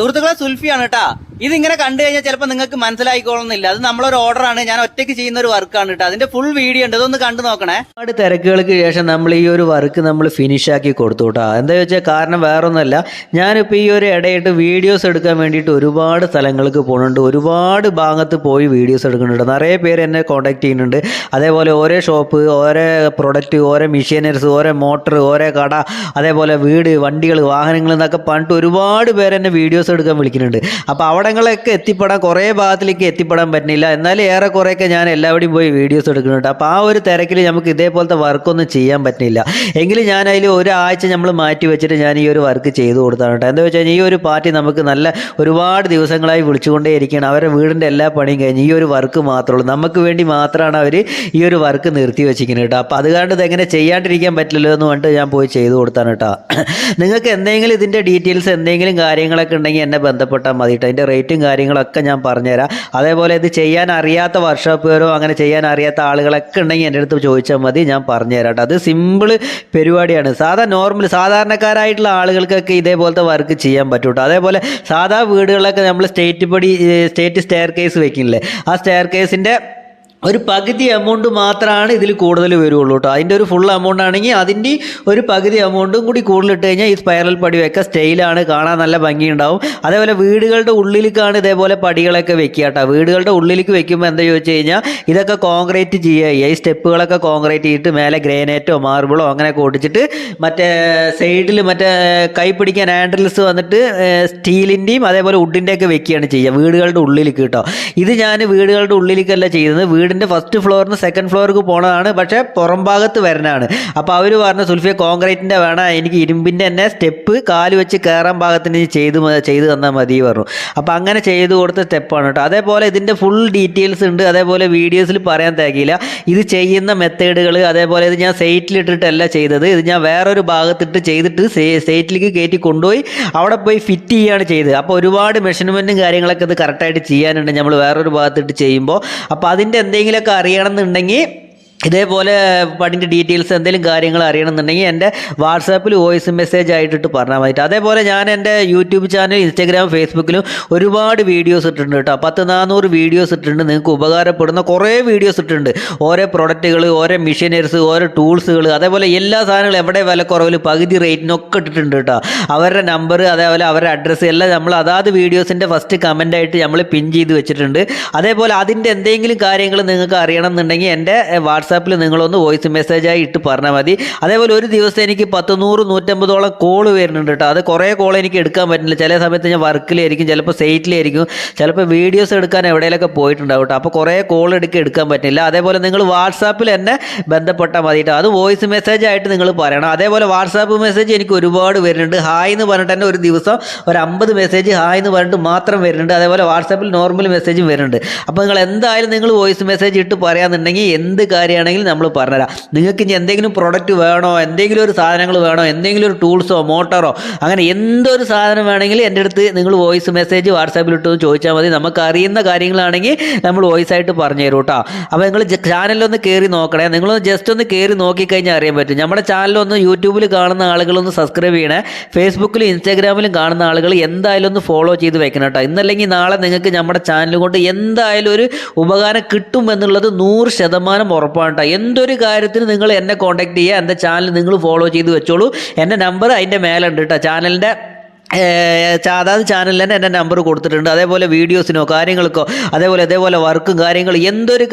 സുഹൃത്തുക്കളെ സുൽഫിയാണ് കേട്ടാ. ഇതിങ്ങനെ കണ്ടു കഴിഞ്ഞാൽ ചിലപ്പോൾ നിങ്ങൾക്ക് മനസ്സിലായിക്കോളുന്നില്ല അത് നമ്മളൊരു ഓർഡറാണ് ഞാൻ ഒറ്റയ്ക്ക് ചെയ്യുന്ന ഒരു വർക്കാണ് കേട്ടോ. അതിന്റെ ഫുൾ വീഡിയോ ഉണ്ട്. ഇതൊന്ന് കണ്ടു നോക്കണേ. ഒരുപാട് തിരക്കുകൾക്ക് ശേഷം നമ്മൾ ഈ ഒരു വർക്ക് നമ്മൾ ഫിനിഷ് ആക്കി കൊടുത്തു കേട്ടോ. എന്താ വെച്ചാൽ കാരണം വേറൊന്നുമല്ല. ഞാനിപ്പോൾ ഈ ഒരു ഇടയിട്ട് വീഡിയോസ് എടുക്കാൻ വേണ്ടിയിട്ട് ഒരുപാട് സ്ഥലങ്ങൾക്ക് പോകുന്നുണ്ട്. ഒരുപാട് ഭാഗത്ത് പോയി വീഡിയോസ് എടുക്കുന്നുണ്ട്. നിറയെ പേര് എന്നെ കോൺടാക്ട് ചെയ്യുന്നുണ്ട്. അതേപോലെ ഓരോ ഷോപ്പ് ഓരോ പ്രൊഡക്റ്റ് ഓരോ മെഷീനറീസ് ഓരോ മോട്ടർ ഓരോ കട അതേപോലെ വീട് വണ്ടികൾ വാഹനങ്ങൾ എന്നൊക്കെ പറഞ്ഞിട്ട് ഒരുപാട് പേര് എന്നെ വീഡിയോസ് എടുക്കാൻ വിളിക്കുന്നുണ്ട്. അപ്പോൾ അവിടങ്ങളൊക്കെ എത്തിപ്പെടാൻ കുറേ ഭാഗത്തിലേക്ക് എത്തിപ്പെടാൻ പറ്റുന്നില്ല. എന്നാലും ഏറെ കുറേയൊക്കെ ഞാൻ എല്ലാവിടെയും പോയി വീഡിയോസ് എടുക്കുന്നുണ്ട്. അപ്പോൾ ആ ഒരു തിരക്കിൽ നമുക്ക് ഇതേപോലത്തെ വർക്കൊന്നും ചെയ്യാൻ പറ്റുന്നില്ല. എങ്കിലും ഞാൻ അതിൽ ഒരാഴ്ച നമ്മൾ മാറ്റി വെച്ചിട്ട് ഞാൻ ഈ ഒരു വർക്ക് ചെയ്തു കൊടുത്താണ് കേട്ടോ. എന്താ വെച്ചാൽ ഈ ഒരു പാർട്ടി നമുക്ക് നല്ല ഒരുപാട് ദിവസങ്ങളായി വിളിച്ചുകൊണ്ടേ ഇരിക്കുകയാണ് അവരുടെ വീടിന്റെ എല്ലാ പണിയും കഴിഞ്ഞ് ഈ ഒരു വർക്ക് മാത്രമേ ഉള്ളൂ. നമുക്ക് വേണ്ടി മാത്രമാണ് അവർ ഈ ഒരു വർക്ക് നിർത്തി വെച്ചിരിക്കുന്നത് കേട്ടോ. അപ്പോൾ അത് കാരണം ഇതെങ്ങനെ ചെയ്യാണ്ടിരിക്കാൻ പറ്റില്ലല്ലോ എന്ന് പറഞ്ഞിട്ട് ഞാൻ പോയി ചെയ്തു കൊടുത്താണ് കേട്ടോ. നിങ്ങൾക്ക് എന്തെങ്കിലും ഇതിന്റെ ഡീറ്റെയിൽസ് എന്തെങ്കിലും കാര്യങ്ങളൊക്കെ ഉണ്ടെങ്കിൽ എന്നെ ബന്ധപ്പെട്ടാൽ മതി കേട്ടോ അതിന്റെ റേറ്റും കാര്യങ്ങളൊക്കെ ഞാൻ പറഞ്ഞുതരാം. അതേപോലെ ഇത് ചെയ്യാൻ അറിയാത്ത വർക്ക്ഷോപ്പുകാരോ അങ്ങനെ ചെയ്യാൻ അറിയാത്ത ആളുകളൊക്കെ ഉണ്ടെങ്കിൽ എന്റെ അടുത്ത് ചോദിച്ചാൽ മതി ഞാൻ പറഞ്ഞുതരാം കേട്ടോ അത് സിമ്പിൾ പരിപാടിയാണ്. സാധാ നോർമൽ സാധാരണക്കാരായിട്ടുള്ള ആളുകൾക്കൊക്കെ ഇതേപോലത്തെ വർക്ക് ചെയ്യാൻ പറ്റും കേട്ടോ അതേപോലെ സാധാ വീടുകളിലൊക്കെ നമ്മൾ സ്റ്റേറ്റ് പടി സ്റ്റേറ്റ് സ്റ്റെയർ കേസ് വെക്കില്ലേ? ആ സ്റ്റെയർ കേസിന്റെ ഒരു പകുതി എമൗണ്ട് മാത്രമാണ് ഇതിൽ കൂടുതൽ വരുള്ളൂ കേട്ടോ അതിന്റെ ഒരു ഫുൾ എമൗണ്ട് ആണെങ്കിൽ അതിന്റെ ഒരു പകുതി എമൗണ്ടും കൂടി കൂടുതലിട്ട് കഴിഞ്ഞാൽ ഈ സ്പൈറൽ പടിയൊക്കെ സ്റ്റൈലാണ് കാണാൻ നല്ല ഭംഗിയുണ്ടാവും. അതേപോലെ വീടുകളുടെ ഉള്ളിലേക്കാണ് ഇതേപോലെ പടികളൊക്കെ വെക്കുക കേട്ടോ വീടുകളുടെ ഉള്ളിലേക്ക് വെക്കുമ്പോൾ എന്താ ചോദിച്ചു കഴിഞ്ഞാൽ ഇതൊക്കെ കോൺക്രീറ്റ് ചെയ്യുക. ഈ സ്റ്റെപ്പുകളൊക്കെ കോൺക്രീറ്റ് ചെയ്തിട്ട് മേലെ ഗ്രാനൈറ്റോ മാർബിളോ അങ്ങനെയൊക്കെ ഒടിച്ചിട്ട് മറ്റേ സൈഡിൽ മറ്റേ കൈ പിടിക്കാൻ ഹാൻഡിൽസ് വന്നിട്ട് സ്റ്റീലിന്റെയും അതേപോലെ വുഡിന്റെയൊക്കെ വെക്കുകയാണ് ചെയ്യുക വീടുകളുടെ ഉള്ളിലേക്ക് കേട്ടോ ഇത് ഞാൻ വീടുകളുടെ ഉള്ളിലേക്കല്ല ചെയ്യുന്നത്. വീടിന്റെ ഫസ്റ്റ് ഫ്ലോറിന് സെക്കൻഡ് ഫ്ലോർക്ക് പോണതാണ് പക്ഷേ പുറം ഭാഗത്ത് വരണതാണ് അപ്പോൾ അവർ പറഞ്ഞു സുൽഫിയ കോൺക്രീറ്റിന്റെ വേണം എനിക്ക് ഇരുമ്പിന്റെ തന്നെ സ്റ്റെപ്പ് കാൽ വെച്ച് കയറാൻ ഭാഗത്തിന് ചെയ്ത് ചെയ്ത് തന്നാൽ മതി പറഞ്ഞു. അപ്പോൾ അങ്ങനെ ചെയ്ത് കൊടുത്ത സ്റ്റെപ്പാണ് കേട്ടോ. അതേപോലെ ഇതിന്റെ ഫുൾ ഡീറ്റെയിൽസ് ഉണ്ട്. അതേപോലെ വീഡിയോസിൽ പറയാൻ തികയില്ല. ഇത് ചെയ്യുന്ന മെത്തേഡുകൾ അതേപോലെ ഇത് ഞാൻ സൈറ്റിലിട്ടിട്ടല്ല ചെയ്തത്. ഇത് ഞാൻ വേറൊരു ഭാഗത്തിട്ട് ചെയ്തിട്ട് സൈറ്റിലേക്ക് കയറ്റി കൊണ്ടുപോയി അവിടെ പോയി ഫിറ്റ് ചെയ്യുകയാണ് ചെയ്തത്. അപ്പോൾ ഒരുപാട് മെഷർമെന്റും കാര്യങ്ങളൊക്കെ ഇത് കറക്റ്റായിട്ട് ചെയ്യാനുണ്ട്. നമ്മൾ വേറൊരു ഭാഗത്തിട്ട് ചെയ്യുമ്പോൾ അപ്പോൾ അതിന്റെ എന്തെങ്കിലുമൊക്കെ അറിയണമെന്നുണ്ടെങ്കിൽ ഇതേപോലെ പടിന്റെ ഡീറ്റെയിൽസ് എന്തെങ്കിലും കാര്യങ്ങൾ അറിയണമെന്നുണ്ടെങ്കിൽ എന്റെ വാട്സാപ്പിൽ വോയിസ് മെസ്സേജ് ആയിട്ടിട്ട് പറഞ്ഞാൽ മതി അതേപോലെ ഞാൻ എന്റെ യൂട്യൂബ് ചാനൽ ഇൻസ്റ്റാഗ്രാം ഫേസ്ബുക്കിലും ഒരുപാട് വീഡിയോസ് ഇട്ടിട്ടുണ്ട് കേട്ടോ. പത്ത് നാനൂറ് വീഡിയോസ് ഇട്ടിട്ടുണ്ട്. നിങ്ങൾക്ക് ഉപകാരപ്പെടുന്ന കുറേ വീഡിയോസ് ഇട്ടിട്ടുണ്ട്. ഓരോ പ്രൊഡക്റ്റുകൾ ഓരോ മെഷീനറീസ് ഓരോ ടൂൾസുകൾ അതേപോലെ എല്ലാ സാധനങ്ങളും എവിടെ വിലക്കുറവിൽ പകുതി റേറ്റിനൊക്കെ ഇട്ടിട്ടുണ്ട് കേട്ടോ. അവരുടെ നമ്പർ അതേപോലെ അവരുടെ അഡ്രസ്സ് എല്ലാം നമ്മൾ അതാത് വീഡിയോസിന്റെ ഫസ്റ്റ് കമന്റായിട്ട് നമ്മൾ പിൻ ചെയ്ത് വെച്ചിട്ടുണ്ട്. അതേപോലെ അതിന്റെ എന്തെങ്കിലും കാര്യങ്ങൾ നിങ്ങൾക്ക് അറിയണമെന്നുണ്ടെങ്കിൽ എന്റെ വാട്സാപ്പിൽ നിങ്ങളൊന്ന് വോയിസ് മെസ്സേജായി ഇട്ട് പറഞ്ഞാൽ മതി. അതേപോലെ ഒരു ദിവസം എനിക്ക് പത്ത് നൂറ് നൂറ്റമ്പതോളം കോൾ വരുന്നുണ്ട് കേട്ടോ അത് കുറേ കോൾ എനിക്ക് എടുക്കാൻ പറ്റില്ല ചില സമയത്ത് ഞാൻ വർക്കിലായിരിക്കും ചിലപ്പോൾ സൈറ്റിലായിരിക്കും ചിലപ്പോൾ വീഡിയോസ് എടുക്കാൻ എവിടെയെങ്കിലൊക്കെ പോയിട്ടുണ്ടാവും കേട്ടോ അപ്പോൾ കുറേ കോൾ എടുക്കുക എടുക്കാൻ പറ്റില്ല അതേപോലെ നിങ്ങൾ വാട്സാപ്പിൽ എന്നെ ബന്ധപ്പെട്ടാൽ മതി കേട്ടോ അത് വോയിസ് മെസ്സേജ് ആയിട്ട് നിങ്ങൾ പറയണം. അതേപോലെ വാട്സാപ്പ് മെസ്സേജ് എനിക്ക് ഒരുപാട് വരുന്നുണ്ട്. ഹായ് എന്ന് പറഞ്ഞിട്ട് തന്നെ ഒരു ദിവസം ഒരു അമ്പത് മെസ്സേജ് ഹായ് എന്ന് പറഞ്ഞിട്ട് മാത്രം വരുന്നുണ്ട്. അതേപോലെ വാട്സാപ്പിൽ നോർമൽ മെസ്സേജും വരുന്നുണ്ട്. അപ്പോൾ നിങ്ങൾ എന്തായാലും നിങ്ങൾ വോയിസ് മെസ്സേജ് ഇട്ട് പറയാന്നുണ്ടെങ്കിൽ എന്ത് കാര്യമാണെങ്കിലും നമ്മൾ പറഞ്ഞുതരാം. നിങ്ങൾക്ക് ഇനി എന്തെങ്കിലും പ്രൊഡക്റ്റ് വേണോ എന്തെങ്കിലും ഒരു സാധനങ്ങൾ വേണോ എന്തെങ്കിലും ഒരു ടൂൾസോ മോട്ടറോ അങ്ങനെ എന്തൊരു സാധനം വേണമെങ്കിലും എന്റെ അടുത്ത് നിങ്ങൾ വോയിസ് മെസ്സേജ് വാട്സാപ്പിൽ ഇട്ട് ചോദിച്ചാൽ മതി. നമുക്ക് അറിയുന്ന കാര്യങ്ങളാണെങ്കിൽ നമ്മൾ വോയിസ് ആയിട്ട് പറഞ്ഞു തരും കേട്ടോ അപ്പോൾ നിങ്ങൾ ചാനലൊന്ന് കയറി നോക്കണേ. നിങ്ങളൊന്ന് ജസ്റ്റ് ഒന്ന് കയറി നോക്കിക്കഴിഞ്ഞാൽ അറിയാൻ പറ്റും. നമ്മുടെ ചാനലൊന്ന് യൂട്യൂബിൽ കാണുന്ന ആളുകളൊന്ന് സബ്സ്ക്രൈബ് ചെയ്യണേ. ഫേസ്ബുക്കിലും ഇൻസ്റ്റാഗ്രാമിലും കാണുന്ന ആളുകൾ എന്തായാലും ഒന്ന് ഫോളോ ചെയ്ത് വെക്കണം കേട്ടോ ഇന്നല്ലെങ്കിൽ നാളെ നിങ്ങൾക്ക് നമ്മുടെ ചാനൽ കൊണ്ട് എന്തായാലും ഒരു ഉപകാരം കിട്ടും എന്നുള്ളത് നൂറ് ശതമാനം ഉറപ്പാണ്. കേട്ടോ എന്തൊരു കാര്യത്തിന് നിങ്ങൾ എന്നെ കോൺടാക്ട് ചെയ്യുക എന്റെ ചാനൽ നിങ്ങൾ ഫോളോ ചെയ്ത് വെച്ചോളൂ. എന്റെ നമ്പർ അതിന്റെ മേലുണ്ട് കേട്ടോ ചാനലിന്റെ അതാത് ചാനലിൽ തന്നെ എന്റെ നമ്പർ കൊടുത്തിട്ടുണ്ട്. അതേപോലെ വീഡിയോസിനോ കാര്യങ്ങൾക്കോ അതേപോലെ അതേപോലെ വർക്കും കാര്യങ്ങളും എന്തൊരു